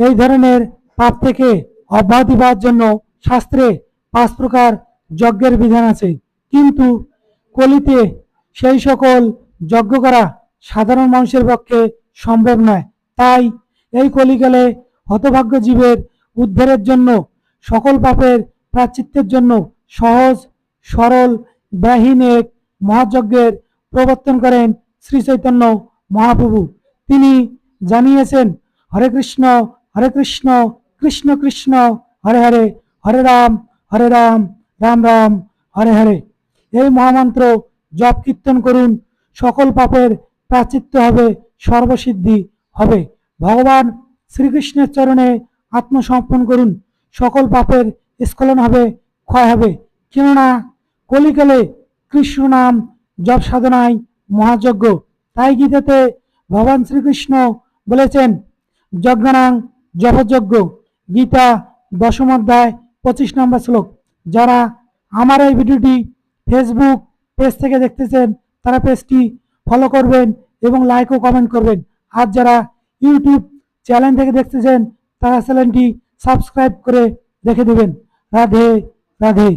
এই ধরনের পাপ থেকে অব্যাহতি পাওয়ার জন্য শাস্ত্রে পাঁচ প্রকার যজ্ঞের বিধান আছে। কিন্তু কলিতে সেই সকল যজ্ঞ করা সাধারণ মানুষের পক্ষে সম্ভব নয়। তাই এই কলিকালে হতভাগ্য জীবের উদ্ধারের জন্য, সকল পাপের প্রাচিত্যের জন্য সহজ, সরল ব্যাহীন এক মহাযজ্ঞের প্রবর্তন করেন শ্রী চৈতন্য মহাপ্রভু। তিনি জানিয়েছেন, হরে কৃষ্ণ হরে কৃষ্ণ কৃষ্ণ কৃষ্ণ, হরে হরে হরে রাম হরে রাম রাম রাম, হরে হরে। এই মহামন্ত্র জপ কীর্তন করুন, সকল পাপের প্রাচিত্য হবে, সর্বসিদ্ধি হবে। ভগবান শ্রীকৃষ্ণের চরণে আত্মসমর্পণ করুন, সকল পাপের স্খলন হবে, ক্ষয় হবে। কেননা কলিকালে কৃষ্ণ নাম জপ সাধনায় মহাযজ্ঞ। তাই গীতাতে ভগবান শ্রীকৃষ্ণ বলেছেন, যজ্ঞানাং জপযজ্ঞ গীতা দশম অধ্যায় পঁচিশ নম্বর শ্লোক। যারা আমার এই ভিডিওটি ফেসবুক পেজ থেকে দেখতেছেন, তারা পেজটি ফলো করবেন এবং লাইক ও কমেন্ট করবেন। আর যারা ইউটিউব চ্যানেল থেকে দেখতেছেন, তারা চ্যানেলটি সাবস্ক্রাইব করে দেখে দেবেন। রাধে রাধে।